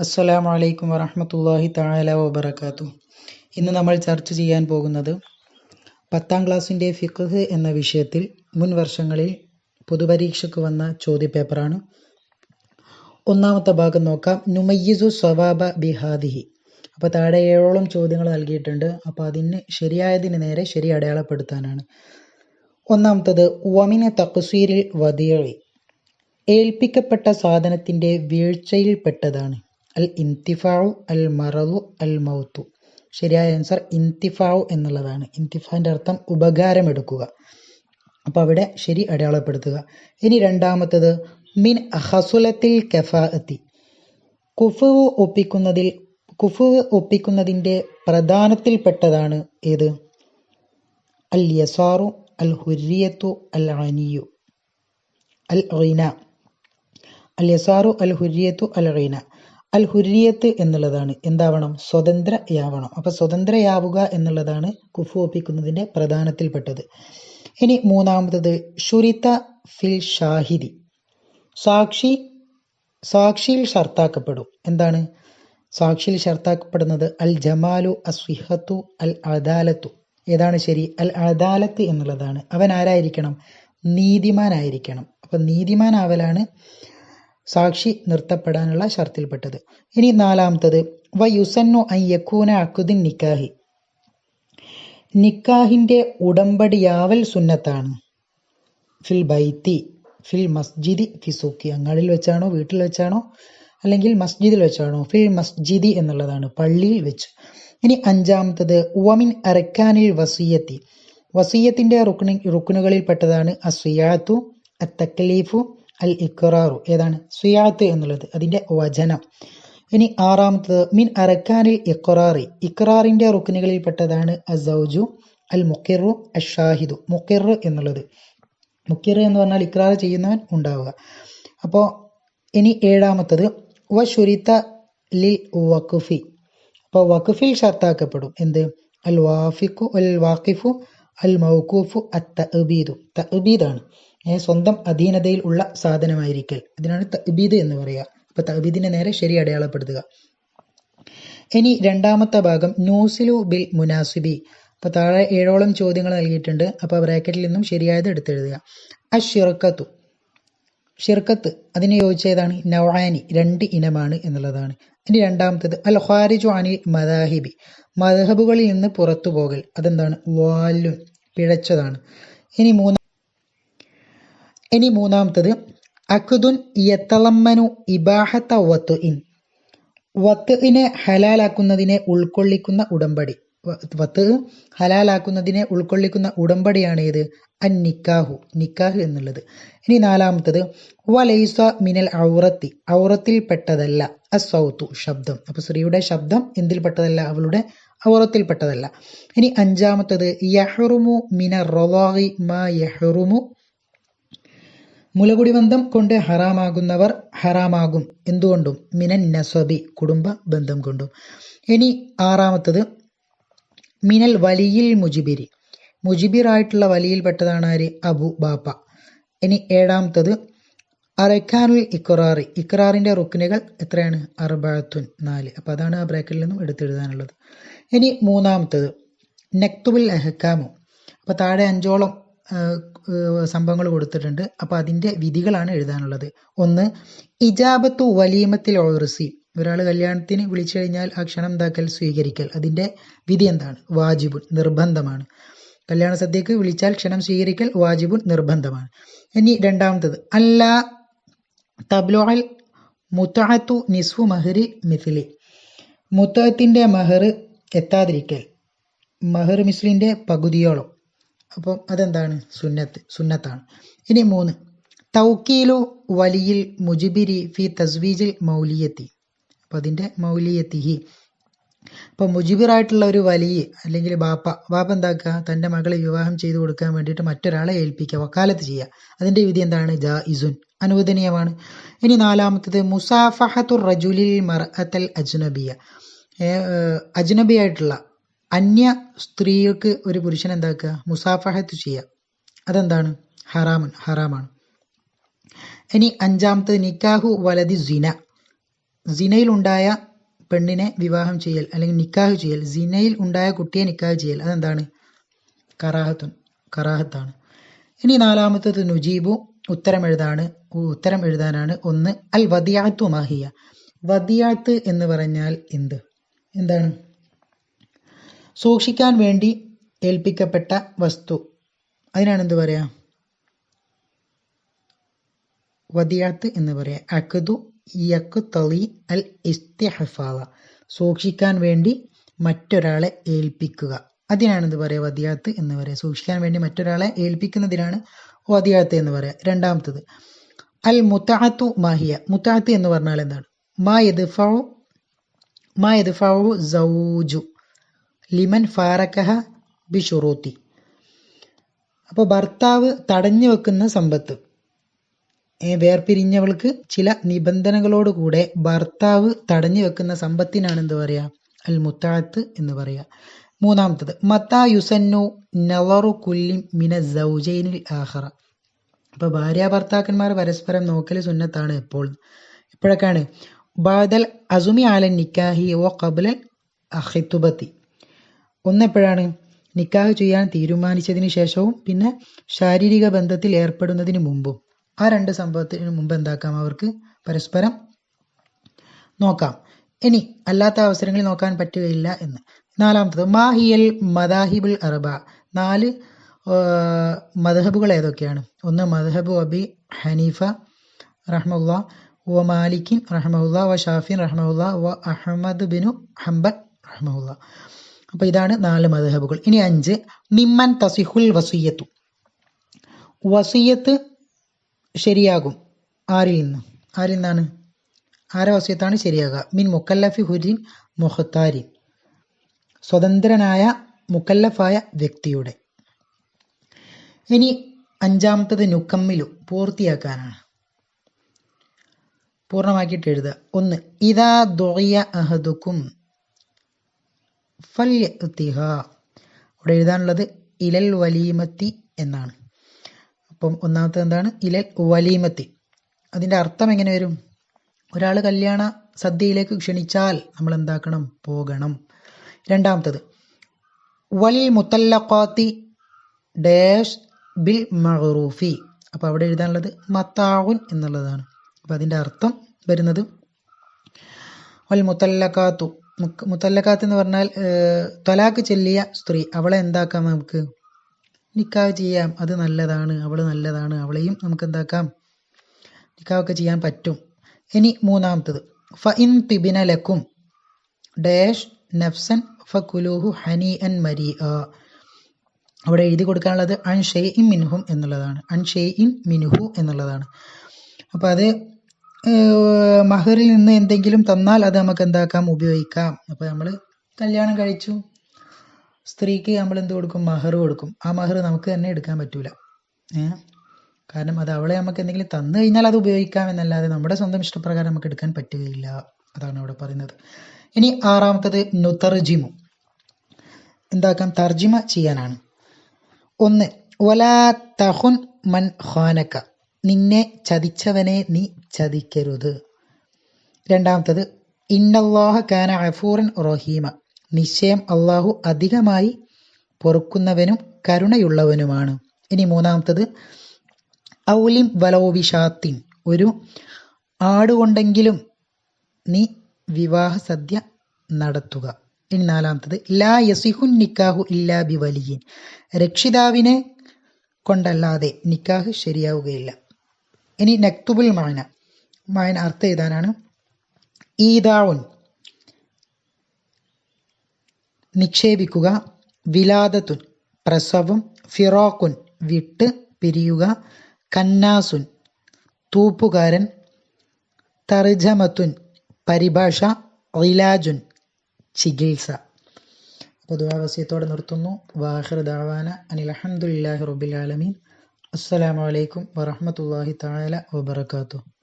അസ്സലാമു അലൈക്കും വറഹ്മത്തുള്ളാഹി താല വബർക്കാത്തു ഇന്ന് നമ്മൾ ചർച്ച ചെയ്യാൻ പോകുന്നത് പത്താം ക്ലാസ്സിന്റെ ഫിഖ്ഹ് എന്ന വിഷയത്തിൽ മുൻ വർഷങ്ങളിൽ പൊതുപരീക്ഷയ്ക്ക് വന്ന ചോദ്യപേപ്പറാണ്. ഒന്നാമത്തെ ഭാഗം നോക്കാം. നുമയ്യിസു സ്വബാബ ബിഹാദിഹി. അപ്പോൾ താഴെ ഏഴോളം ചോദ്യങ്ങൾ നൽകിയിട്ടുണ്ട്. അപ്പോൾ അതിന് ശരിയായതിന് നേരെ ശരി അടയാളപ്പെടുത്താനാണ്. ഒന്നാമത്തത് വമിന തക്സീരിൽ വദിയഴി ഏൽപ്പിക്കപ്പെട്ട സാധനത്തിന്റെ വീഴ്ചയിൽപ്പെട്ടതാണ് അൽ ഇൻതിഫാഉ അൽ മറലു അൽ മൗത്തു ശരിയായ ആൻസർ ഇൻതിഫാഉ എന്നുള്ളതാണ്. ഇൻതിഫാന്റെ അർത്ഥം ഉപകാരമെടുക്കുക. അപ്പോൾ അവിടെ ശരി അടയാളപ്പെടുത്തുക. ഇനി രണ്ടാമത്തത് മിൻ ഹസുലത്തിൽ കഫാഅത്തി. കുഫുവ് ഒപ്പിക്കുന്നതിൽ കുഫുവ് ഒപ്പിക്കുന്നതിന്റെ പ്രധാനത്തിൽപ്പെട്ടതാണ് ഏത്? അൽ യസാറു അൽ ഹുരിയത്തു അൽ അനിയു അൽ റീന അൽ യസാറു അൽ ഹുരിയത്തു അൽ റീന അൽ ഹുരിയത്ത് എന്നുള്ളതാണ്. എന്താവണം? സ്വതന്ത്രയാവണം. അപ്പോൾ സ്വതന്ത്രയാവുക എന്നുള്ളതാണ് കുഫു ഒപ്പിക്കുന്നതിന്റെ പ്രധാനത്തിൽപ്പെട്ടത്. ഇനി മൂന്നാമത്തത് ഷുരിത്ത ഫിൽ ഷാഹിദി. സാക്ഷി സാക്ഷിയിൽ ഷർത്താക്കപ്പെടും. എന്താണ്? സാക്ഷിയിൽ ഷർത്താക്കപ്പെടുന്നത് അൽ ജമാലു അസ്വിഹത്തു അൽ അദാലത്തു. ഏതാണ് ശരി? അൽ അദാലത്ത് എന്നുള്ളതാണ്. അവൻ ആരായിരിക്കണം? നീതിമാനായിരിക്കണം. അപ്പം നീതിമാനാവലാണ് സാക്ഷി നിർത്തപ്പെടാനുള്ള ഷർത്തിൽപ്പെട്ടത്. ഇനി നാലാമത്തത് വ യുസന്നു ഐ യക്കൂന അക്കുദിൻ നിക്കാഹി. നിക്കാഹിന്റെ ഉടമ്പടിയാവൽ സുന്നത്താണ്. ഫിൽ ബൈത്തി ഫിൽ മസ്ജിദി ഫിസൂക്കി അങ്ങാടിൽ വെച്ചാണോ വീട്ടിൽ വെച്ചാണോ അല്ലെങ്കിൽ മസ്ജിദിൽ വെച്ചാണോ? ഫിൽ മസ്ജിദി എന്നുള്ളതാണ് പള്ളിയിൽ വെച്ച്. ഇനി അഞ്ചാമത്തത് ഉവമിൻ അരക്കാനിൽ വസീയത്തി. വസീയത്തിന്റെ റുക്നി റുക്കുനുകളിൽപ്പെട്ടതാണ് അസുയാത്തു അത്തക്കലീഫു അൽ ഇക്റാറു ഏതാണ്? സുയാത്ത് എന്നുള്ളത്. അതിന്റെ വചനം. ഇനി ആറാമത്തത് മിൻ അറക്കാനിൽ ഇക്റാറി ഇക്റാറിന്റെ റുക്കുനുകളിൽപ്പെട്ടതാണ് അസൗജു അൽ മുക്കിറു അഷാഹിദു. മുക്കിർ എന്നുള്ളത്. മുക്കിർ എന്ന് പറഞ്ഞാൽ ഇക്രാർ ചെയ്യുന്നവൻ ഉണ്ടാവുക. അപ്പോൾ ഇനി ഏഴാമത്തത് വ ഷുരിത്ത ലിൽ വഖുഫി. അപ്പോൾ വഖുഫിൽ ഷർത്താക്കപ്പെടും. എന്ത്? അൽ വാഫിഖു അൽ വാഖിഫു അൽ മൗക്കൂഫു അത്ത് തഅബീദു. തഅബീദാണ്. സ്വന്തം അധീനതയിൽ ഉള്ള സാധനമായിരിക്കൽ. അതിനാണ് തബീദ് എന്ന് പറയുക. അപ്പോൾ തബീദിനെ നേരെ ശരി അടയാളപ്പെടുത്തുക. ഇനി രണ്ടാമത്തെ ഭാഗം നൂസിലു ബിൽ മുനാസിബി. അപ്പോൾ താഴെ ഏഴോളം ചോദ്യങ്ങൾ നൽകിയിട്ടുണ്ട്. അപ്പോൾ ബ്രാക്കറ്റിൽ നിന്നും ശരിയായത് എടുത്തെഴുതുക. അഷിറക്കത്തു ഷിർക്കത്തു അതിനെ യോജിച്ചതാണ്. നവാനി രണ്ട് ഇനമാണ് എന്നുള്ളതാണ്. ഇനി രണ്ടാമത്തത് അൽ ഖാരിജു അനിൽ മദാഹിബി. മദഹബുകളിൽ നിന്ന് പുറത്തു പോകൽ അതെന്താണ്? വാലുൻ പിഴച്ചതാണ്. ഇനി മൂന്ന് ഇനി മൂന്നാമത്തത് അഖുദുൻ യത്തളമ്മനു ഇബാഹത്ത വത്ത് ഇൻ വത്ത് ഇനെ ഹലാലാക്കുന്നതിനെ ഉൾക്കൊള്ളിക്കുന്ന ഉടമ്പടി. വത്ത് ഹലാലാക്കുന്നതിനെ ഉൾക്കൊള്ളിക്കുന്ന ഉടമ്പടിയാണ് ഏത് അൻ നിക്കാഹു നിക്കാഹ് എന്നുള്ളത്. ഇനി നാലാമത്തത് വലൈസ മിനൽ ഔറത്തി. ഔറത്തിൽപ്പെട്ടതല്ല അസൗത്തു ശബ്ദം. അപ്പോൾ സ്ത്രീയുടെ ശബ്ദം എന്തിൽപ്പെട്ടതല്ല അവളുടെ ഔറത്തിൽപ്പെട്ടതല്ല ഇനി അഞ്ചാമത്തത് യഹ്റുമു മിന റൊലാഹി മാ യഹ്റുമു മുലകുടി ബന്ധം കൊണ്ട് ഹറാമാകുന്നവർ ഹറാമാകും. എന്തുകൊണ്ടും? മിനൻ നസബി കുടുംബ ബന്ധം കൊണ്ടും. ഇനി ആറാമത്തത്. മിനൽ വലിയിൽ മുജിബിരി. മുജിബിറായിട്ടുള്ള വലിയിൽപ്പെട്ടതാണ് ആര്? അബു ബാപ്പ. ഇനി ഏഴാമത്തത്. അറക്കാനുൽ ഇക്കുറാറി ഇക്റാറിന്റെ റുക്കിനുകൾ എത്രയാണ്? അർബാത്തുൻ നാല്. അപ്പോൾ അതാണ് ആ ബ്രാക്കറ്റിൽ നിന്നും എടുത്തെഴുതാനുള്ളത്. ഇനി മൂന്നാമത്തത്. നെക്തുബുൽ എഹക്കാമു അപ്പോൾ താഴെ അഞ്ചോളം സംഭവങ്ങൾ കൊടുത്തിട്ടുണ്ട്. അപ്പോൾ അതിന്റെ വിധികളാണ് എഴുതാനുള്ളത്. ഒന്ന് ഇജാബത്തു വലീമത്തിൽ ഓർസി ഒരാൾ കല്യാണത്തിന് വിളിച്ചു കഴിഞ്ഞാൽ ആ ക്ഷണം എന്താക്കൽ? സ്വീകരിക്കൽ. അതിന്റെ വിധി എന്താണ്? വാജിബുൻ നിർബന്ധമാണ്. കല്യാണ സദ്യക്ക് വിളിച്ചാൽ ക്ഷണം സ്വീകരിക്കൽ വാജിബുൻ നിർബന്ധമാണ്. ഇനി രണ്ടാമത്തത് അല്ല തബ്ലോൽ മുത്താത്തു നിസ്ഫു മഹറി മിഥിലി മുത്തത്തിന്റെ മഹർ എത്താതിരിക്കൽ. മഹർ മിസ്ലിന്റെ പകുതിയോളം. അപ്പം അതെന്താണ്? സുന്നത്ത് സുന്നത്താണ്. ഇനി മൂന്ന്. തൗക്കീലു വലിയിൽ മുജിബിരി ഫി തസ്വീജിൽ മൗലിയത്തി. അപ്പം അതിന്റെ മൗലിയത്തിഹി. അപ്പോൾ മുജിബിറായിട്ടുള്ള ഒരു വലിയ അല്ലെങ്കിൽ ബാപ്പ ബാപ്പ എന്താക്കുക? തന്റെ മകളെ വിവാഹം ചെയ്തു കൊടുക്കാൻ വേണ്ടിയിട്ട് മറ്റൊരാളെ ഏൽപ്പിക്കുക വക്കാലത്ത് ചെയ്യുക. അതിന്റെ വിധി എന്താണ്? ജാ ഇസുൻ അനുവദനീയമാണ്. ഇനി നാലാമത്തത് മുസാഫഹത്തുർ റജുലിൽ മർഅത്തൽ അജ്നബിയ. അജ്നബിയായിട്ടുള്ള അന്യ സ്ത്രീകൾക്ക് ഒരു പുരുഷൻ എന്താക്കുക? മുസാഫഹത്ത് ചെയ്യുക അതെന്താണ്? ഹറാമൻ ഹറാമാണ്. ഇനി അഞ്ചാമത്തത് നിക്കാഹു വലതി സിന. സിനയിൽ ഉണ്ടായ പെണ്ണിനെ വിവാഹം ചെയ്യൽ അല്ലെങ്കിൽ നിക്കാഹ് ചെയ്യൽ. സിനയിൽ ഉണ്ടായ കുട്ടിയെ നിക്കാഹ് ചെയ്യൽ. അതെന്താണ്? കറാഹത്തുൻ കറാഹത്താണ്. ഇനി നാലാമത്തത് നുജീബു. ഉത്തരം എഴുതാണ് ഉത്തരം എഴുതാനാണ് ഒന്ന്. അൽ വദിയാത്തു മാഹിയ. വദിയാത്ത് എന്ന് പറഞ്ഞാൽ എന്ത്? എന്താണ്? സൂക്ഷിക്കാൻ വേണ്ടി ഏൽപ്പിക്കപ്പെട്ട വസ്തു. അതിനാണ് എന്ത് പറയാ? വദിയാത്ത് എന്ന് പറയാ. അൽ സൂക്ഷിക്കാൻ വേണ്ടി മറ്റൊരാളെ ഏൽപ്പിക്കുക. അതിനാണ് എന്ത് പറയുക വദിയാത്ത് എന്ന് പറയുക സൂക്ഷിക്കാൻ വേണ്ടി മറ്റൊരാളെ ഏൽപ്പിക്കുന്നതിനാണ് വദിയാത്ത് എന്ന് പറയുക രണ്ടാമത്തത് അൽ മുത്താത്തു മാഹിയ മുത്താത്ത് എന്ന് പറഞ്ഞാൽ എന്താണ്? മാ യദ്ഫഉ മാ യദ്ഫഉ സൗജു. ലിമൻ ഫാറക്കഹ ബി ഷുറൂത്തി അപ്പോൾ ഭർത്താവ് തടഞ്ഞു വെക്കുന്ന സമ്പത്ത്. വേർപിരിഞ്ഞവൾക്ക് ചില നിബന്ധനകളോടുകൂടെ ഭർത്താവ് തടഞ്ഞു വെക്കുന്ന സമ്പത്തിനാണ് എന്ത് പറയാ? അൽ മുത്താത്ത് എന്ന് പറയാ. മൂന്നാമത്തത് മത്താ യുസന്നു നവറു കുല്ലി മിന സൗജൈനിൽ ആഹറ അപ്പോൾ ഭാര്യ ഭർത്താക്കന്മാർ പരസ്പരം നോക്കൽ സുന്നത്താണ് എപ്പോൾ? ഇപ്പോഴൊക്കെയാണ്. ബാദൽ അസുമി ആലൻ നിക്കാഹി ഓ കബുലൽ അഹിത്തുബത്തി ഒന്നെപ്പോഴാണ് നിക്കാഹ് ചെയ്യാൻ തീരുമാനിച്ചതിന് ശേഷവും പിന്നെ ശാരീരിക ബന്ധത്തിൽ ഏർപ്പെടുന്നതിന് മുമ്പും. ആ രണ്ട് സംഭവത്തിന് മുമ്പ് എന്താക്കാം അവർക്ക്? പരസ്പരം നോക്കാം. ഇനി അല്ലാത്ത അവസരങ്ങളിൽ നോക്കാൻ പറ്റുകയില്ല എന്ന്. നാലാമത്തത് മാഹിയൽ മദാഹിബുൽ അറബ. നാല് മദഹബുകൾ ഏതൊക്കെയാണ്? ഒന്ന് മദഹബു അബി ഹനീഫ റഹ്മുല്ല വ മാലിക്കിൻ റഹ്മുല്ല വ ഷാഫിൻ റഹ്മുല്ല വ അഹമ്മദ് ബിനു ഹംബൻ റഹ്മുല്ല അപ്പോൾ ഇതാണ് നാല് മദഹബുകൾ ഇനി അഞ്ച് നിമ്മൻ തസിഹുൽ വസീയത്തു. വസീയത്ത് ശരിയാകും. ആരിൽ നിന്ന്? ആരിൽ നിന്നാണ്? ആരെ വസീയത്താണ് ശരിയാകുക? മിൻ മുക്കല്ലഫി ഹുരിൻ മുഹത്താരി സ്വതന്ത്രനായ മുക്കല്ലഫായ വ്യക്തിയുടെ. ഇനി അഞ്ചാമത്തത് നുക്കമ്മിലു. പൂർത്തിയാക്കാനാണ്. പൂർണമാക്കിയിട്ട് എഴുതുക. ഒന്ന് ഇതാ ദൊയ്യ അഹദുക്കും. ഫല്യത്തിഹ ഇവിടെ എഴുതാനുള്ളത് ഇലൽ വലീമത്തി എന്നാണ്. അപ്പം ഒന്നാമത്തെ എന്താണ്? ഇലൽ വലീമത്തി. അതിന്റെ അർത്ഥം എങ്ങനെ വരും? ഒരാൾ കല്യാണ സദ്യയിലേക്ക് ക്ഷണിച്ചാൽ നമ്മൾ എന്താക്കണം? പോകണം. രണ്ടാമത്തത് വൽ മുത്തല്ലഖാത്തി ഡാഷ് ബിൽ മഹറൂഫി അപ്പോൾ അവിടെ എഴുതാനുള്ളത് മത്താവുൻ എന്നുള്ളതാണ്. അപ്പോൾ അതിന്റെ അർത്ഥം വരുന്നത് വൽ മുത്തല്ലക്കാത്തു മുക്ക് മുത്തല്ലക്കാത്ത് എന്ന് പറഞ്ഞാൽ തൊലാക്ക് ചൊല്ലിയ സ്ത്രീ അവളെ എന്താക്കാം നമുക്ക്? നിക്കാഹ് ചെയ്യാം അത് നല്ലതാണ് അവൾ നല്ലതാണ് അവളെയും നമുക്ക് എന്താക്കാം? നിക്കാഹൊക്കെ ചെയ്യാൻ പറ്റും. ഇനി മൂന്നാമത്തത് ഫ ഇൻ തിബിന ലക്കും ഡാഷ് നഫ്സൻ ഫ കുലൂഹു ഹനി അൻ മരി അവിടെ എഴുതി കൊടുക്കാനുള്ളത് അൻ ഷെയ് ഇൻ മിൻഹും എന്നുള്ളതാണ് അൻ ഷെയ് ഇൻ മിൻഹു എന്നുള്ളതാണ്. അപ്പോൾ അത് മഹറിൽ നിന്ന് എന്തെങ്കിലും തന്നാൽ അത് നമുക്ക് എന്താക്കാം? ഉപയോഗിക്കാം. അപ്പോൾ നമ്മൾ കല്യാണം കഴിച്ചു. സ്ത്രീക്ക് നമ്മൾ എന്ത് കൊടുക്കും? മഹർ കൊടുക്കും. ആ മഹർ നമുക്ക് തന്നെ എടുക്കാൻ പറ്റൂല. കാരണം അത് അവളെ നമുക്ക് എന്തെങ്കിലും തന്നു കഴിഞ്ഞാൽ അത് ഉപയോഗിക്കാം എന്നല്ലാതെ നമ്മുടെ സ്വന്തം ഇഷ്ടപ്രകാരം നമുക്ക് എടുക്കാൻ പറ്റുകയില്ല. അതാണ് അവിടെ പറയുന്നത്. ഇനി ആറാമത്തത് നുതർജിമു. എന്താക്കാം? തർജിമ ചെയ്യാനാണ്. ഒന്ന് ഒലാ തഹുൻ മൻ ഖാനക്ക നിന്നെ ചതിച്ചവനെ നീ ചതിക്കരുത്. രണ്ടാമത്തത് ഇന്നല്ലാഹ കാന അഫൂറൻ റഹീമ. നിശ്ചയം അള്ളാഹു അധികമായി പൊറുക്കുന്നവനും കരുണയുള്ളവനുമാണ്. ഇനി മൂന്നാമത്തത് ഔലിം വലോവിഷാത്തിൻ. ഒരു ആടുകൊണ്ടെങ്കിലും നീ വിവാഹ സദ്യ നടത്തുക. ഇനി നാലാമത്തത് ലാ യസിഹുൻ നിക്കാഹു ഇല്ലാ ബി വലിയൻ രക്ഷിതാവിനെ കൊണ്ടല്ലാതെ നിക്കാഹ് ശരിയാവുകയില്ല. ഇനി നക്തുബുൽ മാന മായന അർത്ഥം എഴുതാനാണ്. ഈദാവുൻ നിക്ഷേപിക്കുക. വിലാദത്തുൻ. പ്രസവം. ഫിറോക്കുൻ വിട്ട് പിരിയുക. കന്നാസുൻ. തൂപ്പുകാരൻ. തർജമത്തുൻ പരിഭാഷ. ഇലാജുൻ. ചികിത്സ. പൊതുവാവസ്യത്തോടെ നിർത്തുന്നു. വാഹിർ ദാവാന അനിൽ അഹമ്മദുല്ലാഹി റബ്ബിൽ ആലമീൻ. അസ്സലാമു അലൈക്കും വറഹ്മത്തുള്ളാഹി തആല വബറകാതുഹു.